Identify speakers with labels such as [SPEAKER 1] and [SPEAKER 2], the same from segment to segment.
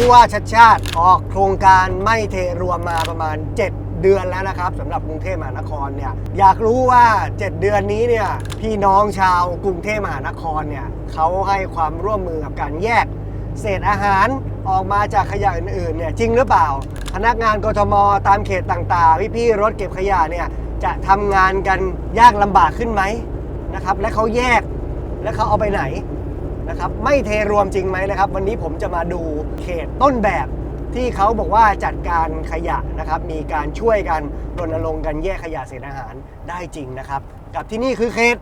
[SPEAKER 1] ผู้ว่าชัดชาติออกโครงการไม่เทรวมมาประมาณ 7 เดือนแล้วนะครับสำหรับกรุงเทพมหานครเนี่ยอยากรู้ว่า 7 เดือนนี้เนี่ยพี่น้องชาวกรุงเทพมหานครเนี่ยเขาให้ความร่วมมือกับการแยกเศษอาหารออกมาจากขยะอื่นๆเนี่ยจริงหรือเปล่า พนักงานกทมตามเขตต่างๆ พี่ๆรถเก็บขยะเนี่ยจะทำงานกันยากลำบากขึ้นไหมนะครับและเขาแยกและเขาเอาไปไหน นะครับไม่เทรวมจริงไหมนะครับ วันนี้ผมจะมาดูเขตต้นแบบที่เขาบอกว่าจัดการขยะนะครับมีการช่วยกันรณรงค์กันแยกขยะเศษอาหารได้จริงนะครับ กับที่นี่คือเขต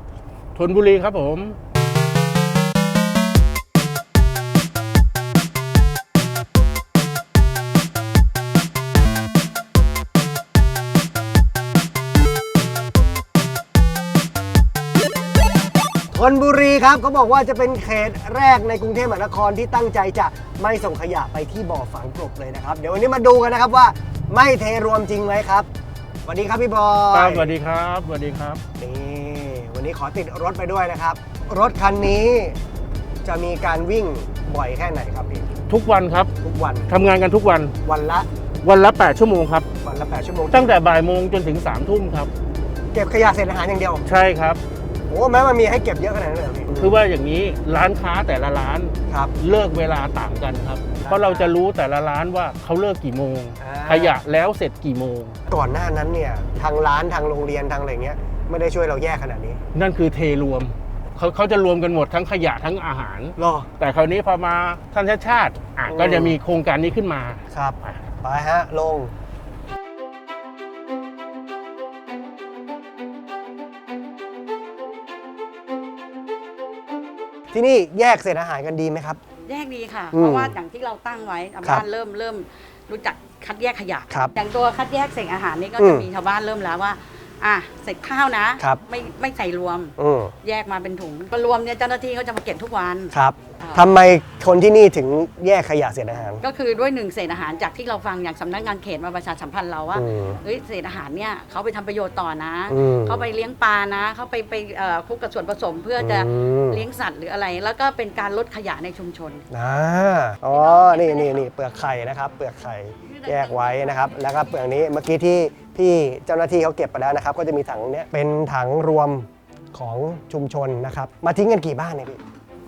[SPEAKER 2] ธนบุรีครับผม
[SPEAKER 1] ธนบุรี ครับเขาบอกว่าจะเป็นเขตแรกในกรุงเทพมหานครที่ตั้งใจจะไม่ส่งขยะไปที่บ่อฝังกลบเลยนะครับ เดี๋ยววันนี้มาดูกันนะครับว่าไม่เทรวมจริงไหมครับสวัสดีครับพี่บอ
[SPEAKER 2] ครับ
[SPEAKER 1] ย
[SPEAKER 2] สวัสดีครับสวัสดีครับ
[SPEAKER 1] นี่วันนี้ขอติดรถไปด้วยนะครับ รถคันนี้จะมีการวิ่งบ่อยแค่ไหนครับพี่
[SPEAKER 2] ทุกวันครับ
[SPEAKER 1] ทุกวัน
[SPEAKER 2] ทำงานกันทุกวัน
[SPEAKER 1] วันละ
[SPEAKER 2] วันละ 8 ชั่วโมงครับ
[SPEAKER 1] วันละ 8 ชั่วโมง
[SPEAKER 2] ตั้งแต่บ่ายโมงจนถึง3ามทุ่มครับ
[SPEAKER 1] เก็บขยะเศษอาหารอย่างเดียว
[SPEAKER 2] ใช่ครับ
[SPEAKER 1] โอ้แม้มันมีให้เก็บเยอะขนาดนั้นเลยเหรอพี่
[SPEAKER 2] คือว่าอย่างนี้ร้านค้าแต่ละร้าน
[SPEAKER 1] ครับ
[SPEAKER 2] เลิกเวลาต่างกันครับ เพราะเราจะรู้แต่ละร้านว่าเขาเลิกกี่โมง
[SPEAKER 1] อ่า
[SPEAKER 2] ขยะแล้วเสร็จกี่โมง
[SPEAKER 1] ก่อนหน้านั้นเนี่ยทางร้านทางโรงเรียนทางอะไรเงี้ยไม่ได้ช่วยเราแยกขนาดนี้
[SPEAKER 2] นั่นคือเทรวมเขาเขาจะรวมกันหมดทั้งขยะทั้งอาหาร
[SPEAKER 1] รอ
[SPEAKER 2] แต่คราวนี้พอมาท่านชาติชาติอะ
[SPEAKER 1] อืม
[SPEAKER 2] ก็จะมีโครงการนี้ขึ้นมา
[SPEAKER 1] ครับ
[SPEAKER 2] อะ
[SPEAKER 1] ไปฮะลง ที่นี่แยกเศษอาหารกันดีไหมครับ
[SPEAKER 3] แยกดีค่ะ
[SPEAKER 1] อืม
[SPEAKER 3] เพราะว่าอย่างที่เราตั้งไว้ชาว
[SPEAKER 1] ครับ
[SPEAKER 3] บ้านเริ่มเริ่มรู้จักคัดแยกขยะ
[SPEAKER 1] ครับ
[SPEAKER 3] อย่างตัวคัดแยกเศษอาหารนี่ก็
[SPEAKER 1] อื
[SPEAKER 3] จะ
[SPEAKER 1] ม
[SPEAKER 3] มีชาวบ้านเริ่มแล้วว่า อะเศษข้าวนะ
[SPEAKER 1] ครับ
[SPEAKER 3] ไม่ไม่ใส่รวม
[SPEAKER 1] อืม
[SPEAKER 3] แยกมาเป็นถุงพอรวมเนี่ยเจ้าหน้าที่เขาจะมาเก็บทุกวัน
[SPEAKER 1] ครับ
[SPEAKER 3] อ่า
[SPEAKER 1] ทำไมคนที่นี่ถึงแยกขยะเศษอาหาร
[SPEAKER 3] ก็คือด้วยหนึ่งเศษอาหารจากที่เราฟังอย่างสำนักงานเขตมาประชาสัมพันธ์เราว่า
[SPEAKER 1] อืม
[SPEAKER 3] เฮ้ยเศษอาหารเนี่ยเขาไปทำประโยชน์ต่อนะ
[SPEAKER 1] อืม
[SPEAKER 3] เขาไปเลี้ยงปลานะ เขาไปไปเอ่อคลุกกับส่วนผสมเพื่อจะ
[SPEAKER 1] อืม
[SPEAKER 3] เลี้ยงสัตว์หรืออะไร แล้วก็เป็นการลดขยะในชุมชน
[SPEAKER 1] อ่าอ๋อ นี่นี่นี่เปลือกไข่นะครับ เปลือกไข่ แยกไว้นะครับ แล้วก็เปลือกนี้เมื่อกี้ที่พี่เจ้าหน้าที่เขาเก็บไปแล้วนะครับ ก็จะมีถังเนี้ยเป็นถังรวมของชุมชนนะครับ มาทิ้งกันกี่บ้านเนี่ยพี่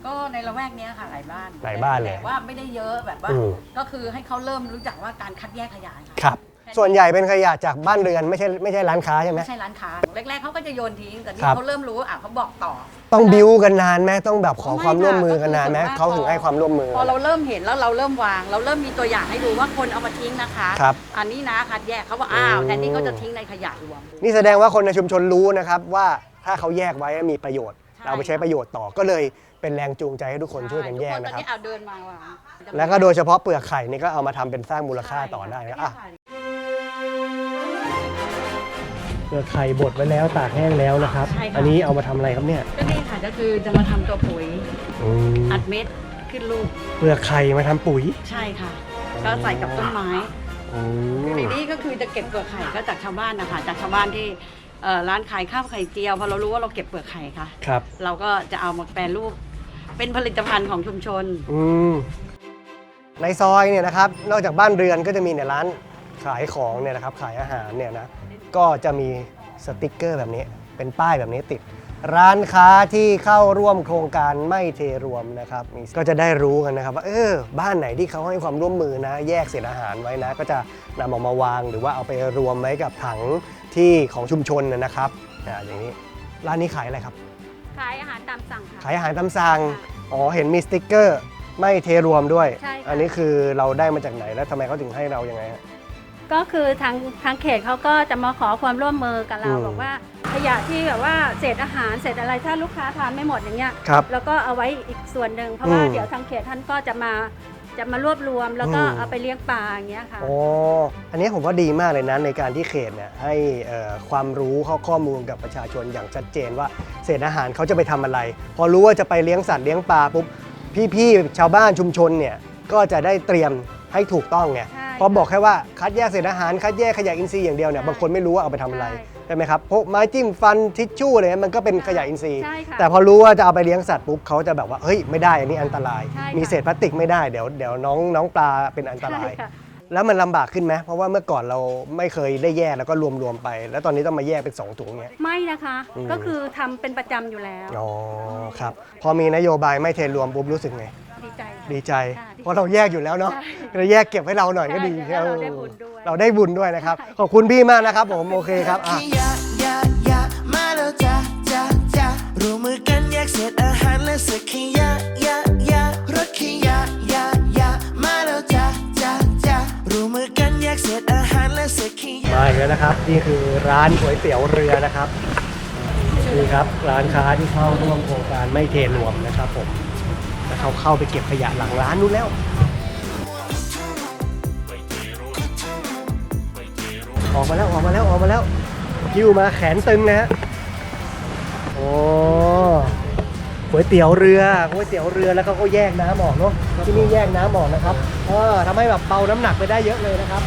[SPEAKER 3] ก็ในละแวกเนี้ยค่ะหลายบ้าน
[SPEAKER 1] หลายบ้านเลย
[SPEAKER 3] แต่ว่าไม่ได้เยอะแบบว่า
[SPEAKER 1] อืม
[SPEAKER 3] ก็คือให้เขาเริ่มรู้จักว่าการคัดแยกขยะค่ะ
[SPEAKER 1] ครับ ส่วนใหญ่เป็นขยะจากบ้านเรือนไม่ใช่ไม่ใช่ร้านค้าใช่ไหม
[SPEAKER 3] ไม่ใช่ร้านค้าแรกๆเขาก็จะโยนทิ้งแต่นี่
[SPEAKER 1] ครับ
[SPEAKER 3] เขาเริ่มรู้อะเขาบอกต่อ
[SPEAKER 1] ต้องบิวกันนานไหมต้องแบบขอ
[SPEAKER 3] ไม่
[SPEAKER 1] ความร่วมมือกันนานไหม
[SPEAKER 3] ค่ะก็คือ
[SPEAKER 1] เขาถึงให้ความร่วมมือ
[SPEAKER 3] พอเราเริ่มเห็นแล้วเราเริ่มวาง เราเริ่มมีตัวอย่างให้ดูว่าคนเอามาทิ้งนะคะ
[SPEAKER 1] ครับ
[SPEAKER 3] อันนี้นะคัดแยกเขาว่าอ้าว
[SPEAKER 1] อืม
[SPEAKER 3] แทนที่เขาจะทิ้งในขยะรวม
[SPEAKER 1] นี่แสดงว่าคนในชุมชนรู้นะครับว่าถ้าเขาแยกไว้มีประโยชน์
[SPEAKER 3] ใช่
[SPEAKER 1] เราไปใช้ประโยชน์ต่อก็เลยเป็นแรงจูงใจให้ทุกคนช่วยกันแยก
[SPEAKER 3] ทุ
[SPEAKER 1] นะ
[SPEAKER 3] ต
[SPEAKER 1] ครับ
[SPEAKER 3] นี้เอาเดินมาว่ะ
[SPEAKER 1] แล้วก็โดยเฉพาะเปลือกไข่นี่ก็เอามาทำเป็นสร้างมูลค่าต่อได้นะอะ เปลือกไข่บดไว้แล้วตากแห้งแล้วนะครับ
[SPEAKER 3] ใช่ค่ะ
[SPEAKER 1] อันนี้เอามาทำอะไรครับเนี่ย
[SPEAKER 3] ก็นี่ค่ะก็คือจะมาทำตัวปุ๋ย
[SPEAKER 1] อืม
[SPEAKER 3] อัดเม็ดขึ้นลูก
[SPEAKER 1] เปลือกไข่มาทำปุ๋ย
[SPEAKER 3] ใช่ค่ะ ก็ใส่กับต้นไม้
[SPEAKER 1] อืม
[SPEAKER 3] ในนี้ก็คือจะเก็บเปลือกไข่ก็จากชาวบ้านนะคะจากชาวบ้านที่เอ่อร้านขายข้าวไข่เจียวพอเรารู้ว่าเราเก็บเปลือกไข่ค่ะ
[SPEAKER 1] ครับ
[SPEAKER 3] เราก็จะเอามาแปรรูปเป็นผลิตภัณฑ์ของชุมชน
[SPEAKER 1] อืมในซอยเนี่ยนะครับ นอกจากบ้านเรือนก็จะมีเนี่ยร้าน ขายของเนี่ยนะครับขายอาหารเนี่ยนะก็จะมีสติกเกอร์แบบนี้ เป็นป้ายแบบนี้ติด ร้านค้าที่เข้าร่วมโครงการไม่เทรวมนะครับมีก็จะได้รู้กันนะครับว่าเออบ้านไหนที่เขาให้ความร่วมมือนะ แยกเศษอาหารไว้นะ ก็จะนำออกมาวางหรือว่าเอาไปรวมไว้กับถังที่ของชุมชนนะนะครับอ่าอย่างนี้ร้านนี้ขายอะไรครับ
[SPEAKER 4] ขายอาหารตามสั่งค่ะ
[SPEAKER 1] ขายอาหารตามสั่งอ๋อเห็นมีสติ๊กเกอร์ ไม่เทรวมด้วย
[SPEAKER 4] ใช่ค่ะ
[SPEAKER 1] อันนี้คือเราได้มาจากไหนแล้วทำไมเขาถึงให้เรายังไงฮะ
[SPEAKER 4] ก็คือทางทางเขตเขาก็จะมาขอความร่วมมือกับเรา
[SPEAKER 1] อืม
[SPEAKER 4] บอกว่าขยะที่แบบว่าเศษอาหารเศษอะไรถ้าลูกค้าทานไม่หมดอย่างเงี้ย
[SPEAKER 1] ครับ
[SPEAKER 4] แล้วก็เอาไว้อีกส่วนหนึ่งเพราะว่า
[SPEAKER 1] อืม
[SPEAKER 4] เดี๋ยวทางเขตท่านก็จะมาจะมารวบรวมแล้วก็
[SPEAKER 1] อืม
[SPEAKER 4] เอาไปเลี้ยงปลาอย่างเงี้ยค่ะ
[SPEAKER 1] อ๋อ อันนี้ผมว่าดีมากเลยนะในการที่เขตเนี่ยให้เอ่อความรู้ข้อข้อมูลกับประชาชนอย่างชัดเจนว่าเศษอาหารเขาจะไปทำอะไร พอรู้ว่าจะไปเลี้ยงสัตว์เลี้ยงปลาปุ๊บพี่ๆชาวบ้านชุมชนเนี่ยก็จะได้เตรียมให้ถูกต้องไง
[SPEAKER 4] ใช่
[SPEAKER 1] พอบอกแค่ว่าคัดแยกเศษอาหารคัดแยกขยะอินทรีย์อย่างเดียวเนี่ย
[SPEAKER 4] ใช่
[SPEAKER 1] บางคนไม่รู้ว่าเอาไปทำอะไร
[SPEAKER 4] ใช่
[SPEAKER 1] ใช่ไหมครับพวกไม้จิ้มฟันทิชชู่อะไรเงี้ยมันก็เป็นขยะอินทรีย์
[SPEAKER 4] ใช่ค่ะ
[SPEAKER 1] แต่พอรู้ว่าจะเอาไปเลี้ยงสัตว์ปุ๊บเขาจะแบบว่าเฮ้ยไม่ได้อันนี้อันตราย
[SPEAKER 4] ใช่ค่ะ
[SPEAKER 1] มีเศษพลาสติกไม่ได้เดี๋ยวเดี๋ยวน้องน้องปลาเป็นอันตราย
[SPEAKER 4] ใช่ค่ะ
[SPEAKER 1] แล้วมันลำบากขึ้นไหมเพราะว่าเมื่อก่อนเราไม่เคยได้แยกแล้วก็รวมๆไป แล้วตอนนี้ต้องมาแยกเป็นสองถุงเนี้ย
[SPEAKER 4] ไม่นะคะ
[SPEAKER 1] อืม
[SPEAKER 4] ก็คือทำเป็นประจำอยู่แล้ว
[SPEAKER 1] อ๋อครับ พอมีนโยบายไม่เทรวมปุ๊บรู้สึกไง
[SPEAKER 4] ดีใจ
[SPEAKER 1] ดีใจ
[SPEAKER 4] ค่ะดีใจ
[SPEAKER 1] เพราะเราแยกอยู่แล้วเนาะ
[SPEAKER 4] ใช่
[SPEAKER 1] เราแยกเก็บให้เราหน่อยก็ดี
[SPEAKER 4] ใช่แล้วเราได้บุญด้วย
[SPEAKER 1] เราได้บุญด้วยนะครับ ขอบคุณพี่มากนะครับ ผมโอเคครับอะ
[SPEAKER 5] ขยะยะยะมาแล้วจ้าจ้าจ้าร่วมมือกันแยกเศษอาหารและเศษขยะยะยะรถขยะยะยะมาแล้วจ้าจ้าจ้าร่วมมือกันแยกเศษอาหารและเศษขยะ
[SPEAKER 1] มาอีกแล้วนะครับนี่คือร้านก๋วยเตี๋ยวเรือนะครับนี่ครับร้านค้าที่เข้าร่วมโครงการไม่เทรวมนะครับผมแล้ว เขาเข้าไปเก็บขยะหลังร้านนู้นแล้ว ออกมาแล้วออกมาแล้วออกมาแล้วคิวมาแขนตึงนะฮะโอ้ก๋วยเตี๋ยวเรือก๋วยเตี๋ยวเรือแล้วเขาก็แยกน้ำออกเนาะที่นี่แยกน้ำออกนะครับเออทำให้แบบเบาน้ำหนักไปได้เยอะเลยนะครับ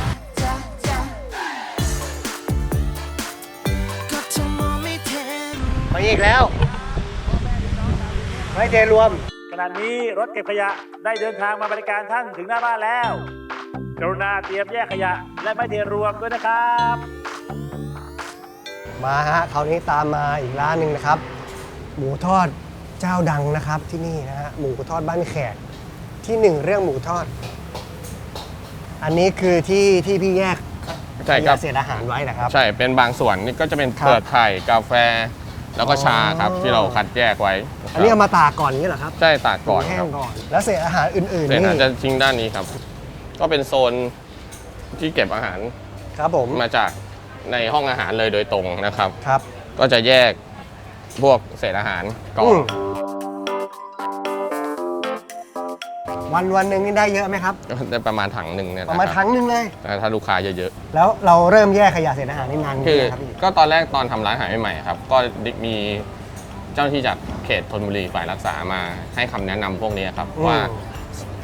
[SPEAKER 5] มองไม่เห็น
[SPEAKER 1] มาอีกแล้วไม่เทรวม
[SPEAKER 6] ขณะนี้รถเก็บขยะได้เดินทางมาบริการท่านถึงหน้าบ้านแล้วกรุณาเตรียมแยกขยะและไม่เทรวมด้วยนะครับ
[SPEAKER 1] มาฮะคราวนี้ตามมาอีกร้านหนึ่งนะครับ หมูทอดเจ้าดังนะครับที่นี่นะฮะหมูทอดบ้านแขกที่หนึ่งเรื่องหมูทอด อันนี้คือที่ที่พี่แยก
[SPEAKER 7] ใช่ครับ
[SPEAKER 1] เศษอาหารไว้นะครับ
[SPEAKER 7] ใช่ เป็นบางส่วนนี่ก็จะเป็น
[SPEAKER 1] ครับ
[SPEAKER 7] เปลือกไข่ กาแฟ แล้วก็ชาครับ
[SPEAKER 1] อ๋อ
[SPEAKER 7] ที่เราคัดแยกไว้ะครับ
[SPEAKER 1] อันนี้เอามาตากก่อนอย่างนี้เหรอครับ
[SPEAKER 7] ใช่ตากก่อน
[SPEAKER 1] แห้
[SPEAKER 7] ครับ
[SPEAKER 1] งก่อน แล้วเศษอาหารอื่นๆ
[SPEAKER 7] เสร็จ
[SPEAKER 1] นี่
[SPEAKER 7] อาจจะทิ้งด้านนี้ครับ ก็เป็นโซนที่เก็บอาหาร
[SPEAKER 1] ครับผม
[SPEAKER 7] มาจากในห้องอาหารเลยโดยตรงนะครับ
[SPEAKER 1] ครับ
[SPEAKER 7] ก็จะแยกพวกเศษอาหารก่อ
[SPEAKER 1] อื
[SPEAKER 7] น
[SPEAKER 1] ม วันวันหนึ่งนี่ได้เยอะไหมครับ
[SPEAKER 7] ก็ได้ประมาณถังหนึ่งเนี่ย
[SPEAKER 1] ประ
[SPEAKER 7] นะ
[SPEAKER 1] มาณ
[SPEAKER 7] ค
[SPEAKER 1] ทั้
[SPEAKER 7] รับ
[SPEAKER 1] งหนึ่งเลย
[SPEAKER 7] แต่ถ้าลูกค้าเยอะ
[SPEAKER 1] แล้วเราเริ่มแยกขยะเศษอาหารนี่นาน
[SPEAKER 7] ๆคือ
[SPEAKER 1] ยังครับพี่
[SPEAKER 7] ก็ตอนแรกตอนทำร้านอาหารใหม่ๆครับ ก็มีเจ้าหน้าที่จากเขตธนบุรีฝ่ายรักษามาให้คำแนะนำพวกนี้ครับว่า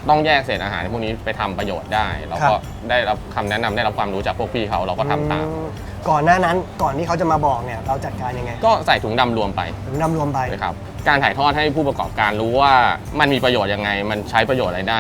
[SPEAKER 7] ต้องแยกเศษอาหารพวกนี้ไปทำประโยชน์ได้ เราก็ได้รับคำแนะนำได้รับความรู้จากพวกพี่เขาเราก็ทำตาม
[SPEAKER 1] อืมก่อนหน้านั้นก่อนที่เขาจะมาบอกเนี่ยเราจัดการยังไง
[SPEAKER 7] ก็ใส่ถุงดำรวมไป
[SPEAKER 1] ถึงนำรวมไป
[SPEAKER 7] นะครับการถ่ายทอดให้ผู้ประกอบการรู้ว่ามันมีประโยชน์ยังไง มันใช้ประโยชน์อะไรได้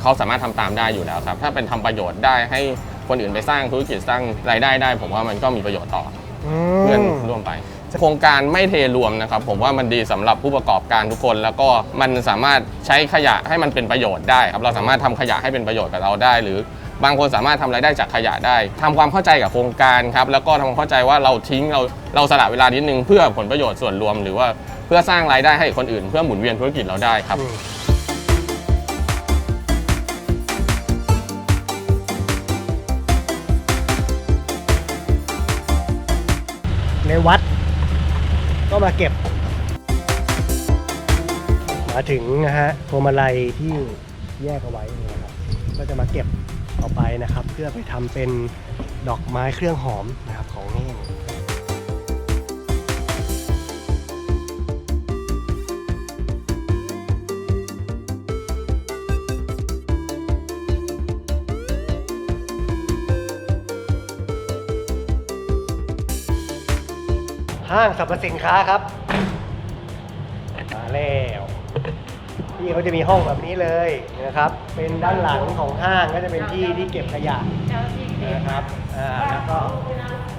[SPEAKER 7] เขาสามารถทำตามได้อยู่แล้วครับ ถ้าเป็นทำประโยชน์ได้ให้คนอื่นไปสร้างธุรกิจสร้างรายได้ได้ ผมว่ามันก็มีประโยชน์ต่อ
[SPEAKER 1] อื
[SPEAKER 7] เพื่อน
[SPEAKER 1] ม
[SPEAKER 7] ร่วมไป โครงการไม่เทรวมนะครับ ผมว่ามันดีสำหรับผู้ประกอบการทุกคน แล้วก็มันสามารถใช้ขยะให้มันเป็นประโยชน์ได้ครับเราสามารถทำขยะให้เป็นประโยชน์กับเราได้ หรือบางคนสามารถทำรายได้จากขยะได้ทำความเข้าใจกับโครงการครับแล้วก็ทำความเข้าใจว่าเราทิ้งเราเราสละเวลานิดนึงเพื่อผลประโยชน์ส่วนรวม หรือว่าเพื่อสร้างรายได้ให้คนอื่น เพื่อหมุนเวียนธุรกิจเราได้ครับ
[SPEAKER 1] อืมในวัด ก็มาเก็บ มาถึงนะฮะพวงมาลัยที่แยกเอาไว้นี่นะครับ ก็จะมาเก็บเอาไปนะครับ เพื่อไปทำเป็นดอกไม้เครื่องหอมนะครับของแห้ง ห้างสรรพสินค้าครับ มาแล้วพี่เขาจะมีห้องแบบนี้เลยนะครับ เป็นด้านหลังของห้างก็จะเป็นที่ที่เก็บขยะนะครับอ่าแล้วก็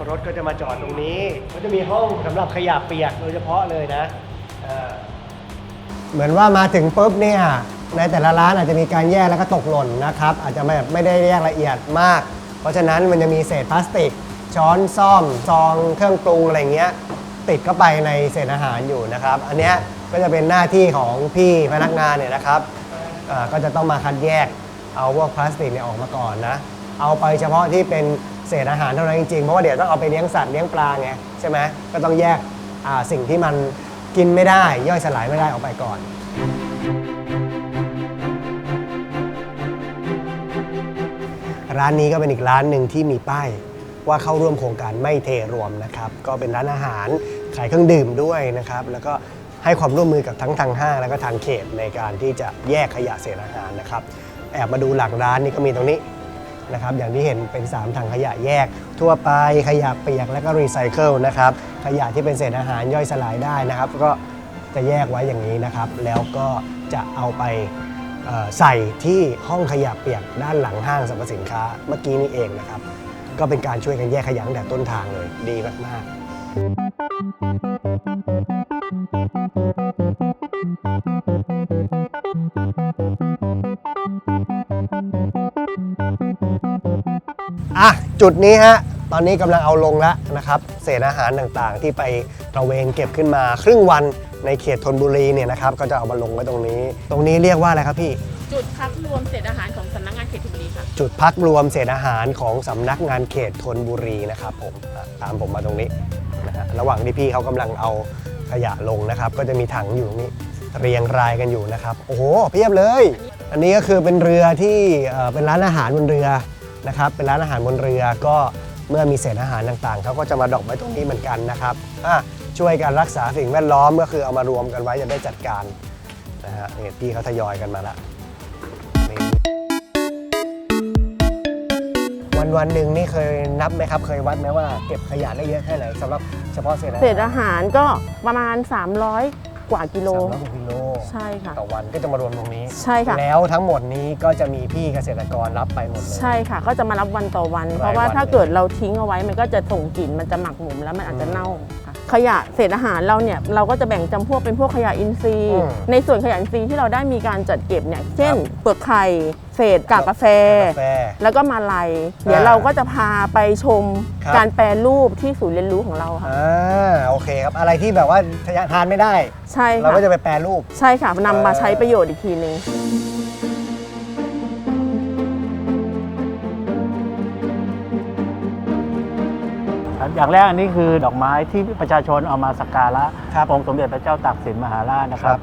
[SPEAKER 1] รถก็จะมาจอดตรงนี้ก็จะมีห้องสำหรับขยะเปียกโดยเฉพาะเลยนะอ่าเหมือนว่ามาถึงปุ๊บเนี่ยในแต่ละร้านอาจจะมีการแยกแล้วก็ตกหล่นนะครับ อาจจะแบบไม่ได้แยกละเอียดมาก เพราะฉะนั้นมันจะมีเศษพลาสติก ช้อนซ่อม ซอง เครื่องปรุงอะไรเงี้ย ติดเข้าไปในเศษอาหารอยู่นะครับ อันเนี้ยก็จะเป็นหน้าที่ของพี่พนักงานเนี่ยนะครับอ่าก็จะต้องมาคัดแยกเอาพวกพลาสติกเนี่ยออกมาก่อนนะเอาไปเฉพาะที่เป็นเศษอาหารเท่านั้นจริงๆเพราะว่าเดี๋ยวต้องเอาไปเลี้ยงสัตว์เลี้ยงปลาไงใช่ไหมก็ต้องแยกอ่าสิ่งที่มันกินไม่ได้ย่อยสลายไม่ได้ออกไปก่อน ร้านนี้ก็เป็นอีกร้านหนึ่งที่มีป้ายว่าเข้าร่วมโครงการไม่เทรวมนะครับ ก็เป็นร้านอาหาร ขายเครื่องดื่มด้วยนะครับ แล้วก็ให้ความร่วมมือกับทั้งทางห้างแล้วก็ทางเขตในการที่จะแยกขยะเศษอาหารนะครับ แอบมาดูหลังร้านนี่ก็มีตรงนี้นะครับ อย่างที่เห็นเป็น 3ถังขยะแยก ทั่วไปขยะเปียกและก็รีไซเคิลนะครับ ขยะที่เป็นเศษอาหารย่อยสลายได้นะครับ ก็จะแยกไว้อย่างนี้นะครับ แล้วก็จะเอาไปใส่ที่ห้องขยะเปียกด้านหลังห้างสรรพสินค้าเมื่อกี้นี้เองนะครับ ก็เป็นการช่วยกันแยกขยะตั้งแต่ต้นทางเลยดีมากๆ อะ จุดนี้ฮะ ตอนนี้กำลังเอาลงแล้วนะครับ เศษอาหารต่างๆ ที่ไปตระเวนเก็บขึ้นมาครึ่งวันในเขตธนบุรีเนี่ยนะครับ ก็จะเอามาลงไว้ตรงนี้ ตรงนี้เรียกว่าอะไรครับพี่
[SPEAKER 8] จุดพักรวมเศษอาหารของสำนักงานเขตธนบุรีค่ะ
[SPEAKER 1] จุดพักรวมเศษอาหารของสำนักงานเขตธนบุรีนะครับผมอะตามผมมาตรงนี้นะฮะ ระหว่างที่พี่เขากำลังเอาขยะลงนะครับ ก็จะมีถังอยู่ตรงนี้เรียงรายกันอยู่นะครับ โอ้โหเพียบเลย อันนี้ก็คือเป็นเรือที่เป็นร้านอาหารบนเรือนะครับ เป็นร้านอาหารบนเรือก็เมื่อมีเศษอาหารต่างๆเขาก็จะมาดอกไว้ตรงนี้เหมือนกันนะครับอะช่วยกันรักษาสิ่งแวดล้อมก็คือเอามารวมกันไว้จะได้จัดการนะฮะพี่เขาทยอยกันมาละ วันวันหนึ่งนี่เคยนับไหมครับ เคยวัดไหมว่าเก็บขยะได้เยอะแค่ไหนสำหรับเฉพาะเศษอาหาร
[SPEAKER 8] เศษอาหารก็ประมาณ 300 กว่ากิโล
[SPEAKER 1] สามร้อยกว่ากิโล
[SPEAKER 8] ใช่ค่ะ
[SPEAKER 1] ต่อวันก็จะมารวมตรงนี้
[SPEAKER 8] ใช่ค่ะ
[SPEAKER 1] แล้วทั้งหมดนี้ก็จะมีพี่เกษตรกรรับไปหมดเลย
[SPEAKER 8] ใช่ค่ะ ก็จะมารับวันต่อวัน
[SPEAKER 1] รายวัน
[SPEAKER 8] เพราะว่าถ้าเกิดเราทิ้งเอาไว้มันก็จะส่งกลิ่นมันจะหมักหมมแล้วมันอาจจะเน่าค่ะ ขยะเศษอาหารเราเนี่ยเราก็จะแบ่งจำพวกเป็นพวกขยะอินทรีย์
[SPEAKER 1] อืม
[SPEAKER 8] ในส่วนขยะอินทรีย์ที่เราได้มีการจัดเก็บเนี่ยเช่น
[SPEAKER 1] ครับ
[SPEAKER 8] เปลือกไข่เศษกากกาแฟ
[SPEAKER 1] กาแฟ
[SPEAKER 8] แล้วก็มาลัยเดี๋ยวเราก็จะพาไปชม
[SPEAKER 1] ครับ
[SPEAKER 8] การแปรรูปที่ศูนย์เรียนรู้ของเราค่ะ
[SPEAKER 1] อ่าโอเคครับอะไรที่แบบว่าทานไม่ได้
[SPEAKER 8] ใช่
[SPEAKER 1] เรา
[SPEAKER 8] ค่ะ
[SPEAKER 1] ก็จะไปแปรรูป
[SPEAKER 8] ใช่ค่ะนำมาใช้ประโยชน์อีกทีหนึ่ง
[SPEAKER 9] ครับอย่างแรกอันนี้คือดอกไม้ที่ประชาชนเอามาสักการะ
[SPEAKER 1] ครับ
[SPEAKER 9] องค์สมเด็จพระเจ้าตากสินมหาราชนะค
[SPEAKER 1] ครั
[SPEAKER 9] รับ
[SPEAKER 1] บ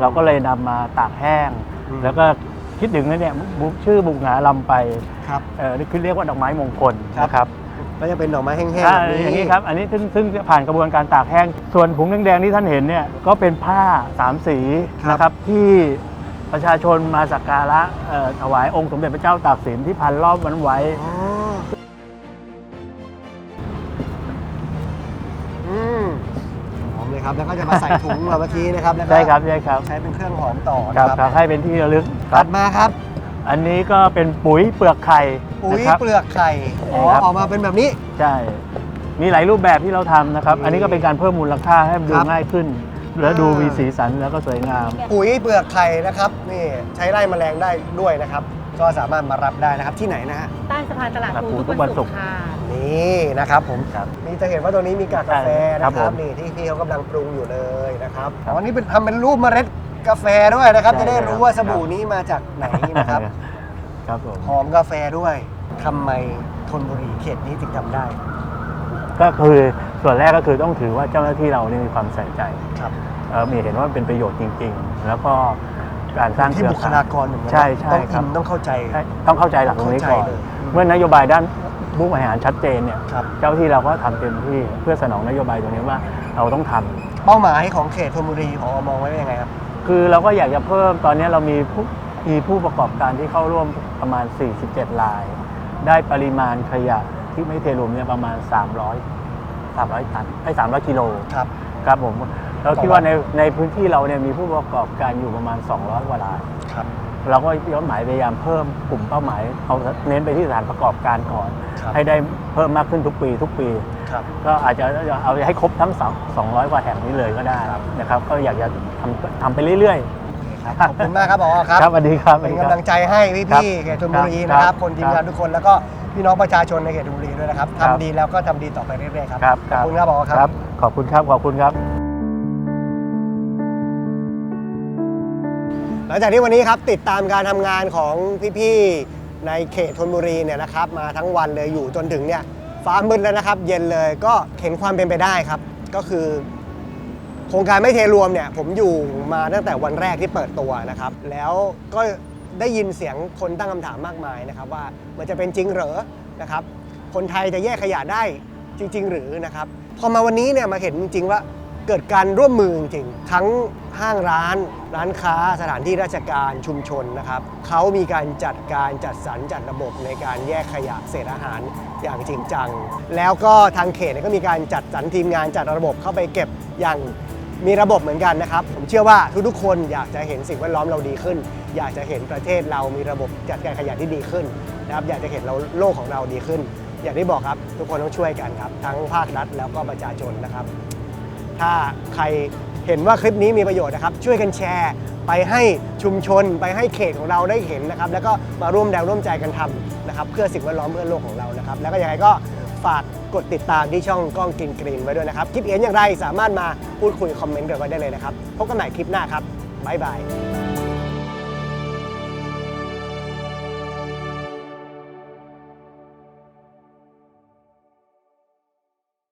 [SPEAKER 9] เราก็เลยนำมาตากแห้ง
[SPEAKER 1] อืม
[SPEAKER 9] แล้วก็คิดถึงนะเนี่ยบุชื่อบุกหงาลำไป
[SPEAKER 1] ครับ
[SPEAKER 9] เออนี่คือเรียกว่าดอกไม้มงคล
[SPEAKER 1] ครับ
[SPEAKER 9] นะครับ
[SPEAKER 1] ก็จะเป็นดอกไม้แห้งๆ
[SPEAKER 9] อ่า
[SPEAKER 1] แบบนี้
[SPEAKER 9] อย่างนี้ครับ อันนี้ซึ่งซึ่งผ่านกระบวนการตากแห้ง ส่วนผงแดงๆที่ท่านเห็นเนี่ยก็เป็นผ้าสามสีนะครับที่ประชาชนมาสักการะเอ่อถวายองค์สมเด็จพระเจ้าตากสินที่พันรอบมันไว้
[SPEAKER 1] อ๋ออื หอมเลยครับแล้วก็จะมาใส่ถุงมาเมื่อกี้นะครับแล้วก็
[SPEAKER 9] ใช่ครับใช่ครับ
[SPEAKER 1] ใช้เป็นเครื่องหอมต่อ
[SPEAKER 9] ค
[SPEAKER 1] นะ
[SPEAKER 9] รับ
[SPEAKER 1] ค
[SPEAKER 9] ครั
[SPEAKER 1] รั
[SPEAKER 9] บบให้เป็นที่ระลึกค
[SPEAKER 1] ตั
[SPEAKER 9] รั
[SPEAKER 1] ด
[SPEAKER 9] บ
[SPEAKER 1] มาครับ
[SPEAKER 9] อันนี้ก็เป็นปุ๋ยเปลือกไข่
[SPEAKER 1] ปุ๋ย
[SPEAKER 9] นะครับ
[SPEAKER 1] เปลือกไข่อ๋อ
[SPEAKER 9] ครับ
[SPEAKER 1] ออกมาเป็นแบบนี้
[SPEAKER 9] ใช่ มีหลายรูปแบบที่เราทำนะครับ
[SPEAKER 1] นี่
[SPEAKER 9] อันนี้ก็เป็นการเพิ่มมูลค่าให้ดู
[SPEAKER 1] ครับ
[SPEAKER 9] ง่ายขึ้น แล้วดู
[SPEAKER 1] อ่ามี
[SPEAKER 9] มีสีสันแล้วก็สวยงาม
[SPEAKER 1] ปุ๋ยเปลือกไข่นะครับนี่ใช้ไล่แมลงได้ด้วยนะครับ ก็สามารถมารับได้นะครับที่ไหนนะฮะ
[SPEAKER 8] ใต้สะพานตลาด
[SPEAKER 9] ตลาด
[SPEAKER 8] ภู
[SPEAKER 9] พลู
[SPEAKER 8] ทุกวันศุกร์
[SPEAKER 9] ทุกวันศุกร์
[SPEAKER 8] ค่ะ
[SPEAKER 1] นี่นะครับผม
[SPEAKER 9] ครับ
[SPEAKER 1] นี่จะเห็นว่าตัวนี้มีกากกาแฟนะค
[SPEAKER 9] ครั
[SPEAKER 1] รับบ
[SPEAKER 9] ผม
[SPEAKER 1] นี่ที่พี่เขากำลังปรุงอยู่เลยนะครับ
[SPEAKER 9] ครับ
[SPEAKER 1] อ๋อนี่เป็นทำเป็นรูปเมล็ดกาแฟด้วยนะครับ
[SPEAKER 9] ใช่
[SPEAKER 1] จะได้รู้
[SPEAKER 9] ครับ
[SPEAKER 1] ว่าสบู่นี้มาจากไหนนะครับ
[SPEAKER 9] ครับผม
[SPEAKER 1] หอมกาแฟด้วยทำไมธนบุรีเขตนี้ถึงทำได้
[SPEAKER 9] ก็คือส่วนแรกก็คือต้องถือว่าเจ้าหน้าที่เราเนี่ยมีความใส่ใจ
[SPEAKER 1] ครับ
[SPEAKER 9] เอ่อมีเห็นว่าเป็นประโยชน์จริง ๆ แล้วก็ การสร้าง
[SPEAKER 1] ที่
[SPEAKER 9] เครือ
[SPEAKER 1] บุค
[SPEAKER 9] ข่าย
[SPEAKER 1] ลากรเหมือนกันนะ
[SPEAKER 9] ใช่ใช่
[SPEAKER 1] ต้อง
[SPEAKER 9] ครั
[SPEAKER 1] อิ
[SPEAKER 9] บ
[SPEAKER 1] นต้องเข้าใจ
[SPEAKER 9] ใช่ต้องเข้าใจหลักตรงนี้ก่อน
[SPEAKER 1] เข้าใจเลย
[SPEAKER 9] เมื่อนโยบายด้านผู้บริหารชัดเจนเนี่ย
[SPEAKER 1] ครับ
[SPEAKER 9] เจ้าที่เราก็ทำเต็มที่เพื่อสนองนโยบายตรงนี้ว่าเราต้องทำ
[SPEAKER 1] เป้าหมายของเขตธนบุรีพอมองไว้ว่ายังไงครับ
[SPEAKER 9] คือเราก็อยากจะเพิ่มตอนนี้เรามีผู้มีผู้ประกอบการที่เข้าร่วมประมาณ 47ราย ได้ปริมาณขยะที่ไม่เทรวมเนี่ยประมาณ 300 300 ตันไอ้300กิโล
[SPEAKER 1] ครับ
[SPEAKER 9] ครับผม เรา
[SPEAKER 1] ต่อวัน
[SPEAKER 9] คิดว่าในในพื้นที่เราเนี่ยมีผู้ประกอบการอยู่ประมาณ 200กว่าราย
[SPEAKER 1] ครับ
[SPEAKER 9] เราก็ย้อนหมายพยายามเพิ่มกลุ่มเป้าหมายเอาเน้นไปที่สถานประกอบการก่อน
[SPEAKER 1] ครับ
[SPEAKER 9] ให้ได้เพิ่มมากขึ้นทุกปีทุกปี
[SPEAKER 1] ครับ
[SPEAKER 9] ก็อาจจะเอาให้ครบทั้ง2 200 กว่าแห่งนี้เลยก็ได้นะครับ ก็อยากจะทำทำไปเรื่อยๆ
[SPEAKER 1] ครับขอบคุณมากครับผอครับ
[SPEAKER 9] ครับสวัสดีครับ
[SPEAKER 1] เป็นกำลังใจให้พี่ๆเขตธนบุรี
[SPEAKER 9] ครับ
[SPEAKER 1] นะครับ
[SPEAKER 9] ครับ
[SPEAKER 1] คนทีมงานทุกคนแล้วก็พี่น้องประชาชนในเขตธนบุรีด้วยนะครับ
[SPEAKER 9] ครับ
[SPEAKER 1] ทำดีแล้วก็ทำดีต่อไปเรื่อยๆครับ
[SPEAKER 9] ครับ
[SPEAKER 1] ขอบคุณครับผอครับ
[SPEAKER 9] ขอบคุณครับ ขอบคุณครับ
[SPEAKER 1] หลังจากที่วันนี้ครับติดตามการทำงานของพี่ๆในเขตธนบุรีเนี่ยนะครับมาทั้งวันเลยอยู่จนถึงเนี่ยฟ้ามืดแล้วนะครับ เย็นเลยก็เห็นความเป็นไปได้ครับ ก็คือ โครงการไม่เทรวมเนี่ยผมอยู่มาตั้งแต่วันแรกที่เปิดตัวนะครับ แล้วก็ได้ยินเสียงคนตั้งคำถามมากมายนะครับ ว่ามันจะเป็นจริงเหรอนะครับ คนไทยจะแยกขยะได้จริง ๆ หรือนะครับ พอมาวันนี้เนี่ยมาเห็นจริงๆว่า เกิดการร่วมมือจริงๆทั้งห้างร้าน ร้านค้าสถานที่ราชการชุมชนนะครับเขามีการจัดการจัดสรรจัดระบบในการแยกขยะเศษอาหารอย่างจริงจัง แล้วก็ทางเขตเนี่ยก็มีการจัดสรรทีมงานจัดระบบเข้าไปเก็บอย่างมีระบบเหมือนกันนะครับ ผมเชื่อว่าทุกๆคนอยากจะเห็นสิ่งแวดล้อมเราดีขึ้น อยากจะเห็นประเทศเรามีระบบจัดการขยะที่ดีขึ้นนะครับอยากจะเห็นเราโลกของเราดีขึ้น อย่างที่บอกครับ ทุกคนต้องช่วยกันครับ ทั้งภาครัฐแล้วก็ประชาชนนะครับ ถ้าใครเห็นว่าคลิปนี้มีประโยชน์นะครับ ช่วยกันแชร์ ไปให้ชุมชน ไปให้เขตของเราได้เห็นนะครับ แล้วก็มาร่วมแรงร่วมใจกันทำนะครับ เพื่อสิ่งแวดล้อมเพื่อโลกของเรานะครับ แล้วก็ยังไงก็ฝากกดติดตามที่ช่องกล้องกินกรีนไว้ด้วยนะครับ คิดเห็นอย่างไรสามารถมาพูดคุยคอมเมนต์กันไว้ได้เลยนะครับ พบกันใหม่คลิปหน้าครับบ๊ายบาย